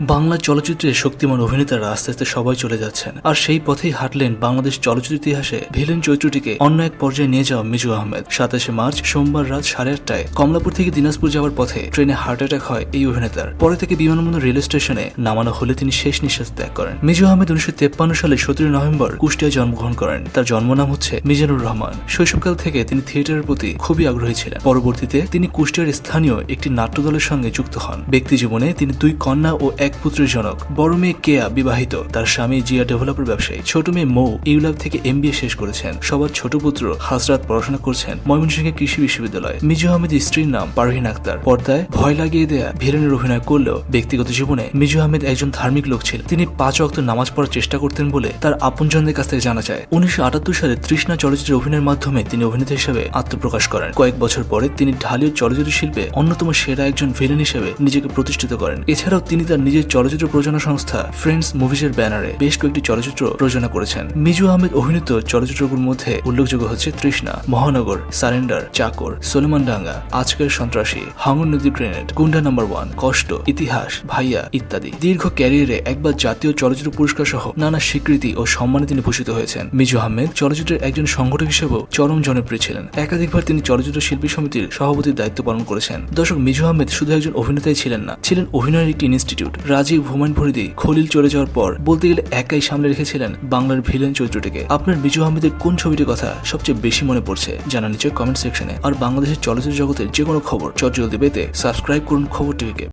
বাংলা চলচ্চিত্রে শক্তিমান অভিনেতারা আস্তে আস্তে সবাই চলে যাচ্ছেন। আর সেই পথেই হাঁটলেন বাংলাদেশ চলচ্চিত্র ইতিহাসে ভিলেন চরিত্রটিকে অন্য এক পর্যায়ে নিয়ে যাওয়া মিজু আহমেদ। সাতাশে মার্চ সোমবার রাত সাড়ে আটটায় কমলাপুর থেকে দিনাজপুর যাওয়ার পথে ট্রেনে হার্ট অ্যাটাক হয় এই অভিনেতার। পরে থেকে বিমানবন্দর রেল স্টেশনে নামানো হলে তিনি শেষ নিঃশ্বাস ত্যাগ করেন। মিজু আহমেদ উনিশশো তেপ্পান্ন সালে সতেরোই নভেম্বর কুষ্টিয়ায় জন্মগ্রহণ করেন। তার জন্মনাম হচ্ছে মিজানুর রহমান। শৈশবকাল থেকে তিনি থিয়েটারের প্রতি খুবই আগ্রহী ছিলেন। পরবর্তীতে তিনি কুষ্টিয়ার স্থানীয় একটি নাট্যদলের সঙ্গে যুক্ত হন। ব্যক্তি জীবনে তিনি দুই কন্যা ও এক পুত্রের জনক। বড় মেয়ে কেয়া বিবাহিত। তার স্বামী জিয়া ডেভেলপার ব্যবসায়ী। ছোট মেয়ে মৌ ইউল্যাব থেকে এমবিএ শেষ করেছেন। সবার ছোট পুত্র হাসরাত পড়াশোনা করছেন ময়মনসিংহের কৃষি বিশ্ববিদ্যালয়। মিজু আহমেদের স্ত্রীর নাম পারভিন আক্তার। পর্দায় ভয় লাগিয়ে দেয়া ভিলেনের অভিনয় করলেও ব্যক্তিগত জীবনে মিজু আহমেদ একজন ধার্মিক লোক ছিলেন। তিনি পাঁচ অক্ত নামাজ পড়ার চেষ্টা করতেন বলে তার আপনজনদের কাছ থেকে জানা যায়। উনিশশো আটাত্তর সালে তৃষ্ণা চলচ্চিত্রের অভিনয়ের মাধ্যমে তিনি অভিনেতা হিসেবে আত্মপ্রকাশ করেন। কয়েক বছর পরে তিনি ঢালীয় চলচ্চিত্র শিল্পে অন্যতম সেরা একজন ভিলেন হিসেবে নিজেকে প্রতিষ্ঠিত করেন। এছাড়াও তিনি তার নিজের চলচ্চিত্র প্রযোজনা সংস্থা ফ্রেন্ডস মুভিজের ব্যানারে বেশ কয়েকটি চলচ্চিত্র প্রযোজনা করেছেন। মিজু আহমেদ অভিনীত চলচ্চিত্রগুলোর মধ্যে উল্লেখযোগ্য হচ্ছে তৃষ্ণা, মহানগর, সারেন্ডার, চাকর, সোলেমান ডাঙ্গা, আজকের সন্ত্রাসী হাঙর নদী গ্রেনেড, গুন্ডা নাম্বার ওয়ান কষ্ট, ইতিহাস, ভাইয়া ইত্যাদি। দীর্ঘ ক্যারিয়ারে একবার জাতীয় চলচ্চিত্র পুরস্কার সহ নানা স্বীকৃতি ও সম্মানে তিনি ভূষিত হয়েছেন। মিজু আহমেদ চলচ্চিত্রের একজন সংগঠক হিসেবেও চরম জনপ্রিয় ছিলেন। একাধিকবার তিনি চলচ্চিত্র শিল্পী সমিতির সভাপতির দায়িত্ব পালন করেছেন। দর্শক, মিজু আহমেদ শুধু একজন অভিনেতাই ছিলেন না, ছিলেন অভিনয়ের একটি ইনস্টিটিউট। রাজীব হুমায়ুন ফরিদি খলিল চলে যাওয়ার পর বলতে গেলে একাই সামলে রেখেছিলেন বাংলার ভিলেন চরিত্রটিকে। আপনার মিজু আহমেদের কোন ছবিটির কথা সবচেয়ে বেশি মনে পড়ছে জানা নিচে কমেন্ট সেকশনে। আর বাংলাদেশের চলচ্চিত্র জগতের যে কোনো খবর চট জলদি পেতে সাবস্ক্রাইব করুন খবর টিভিকে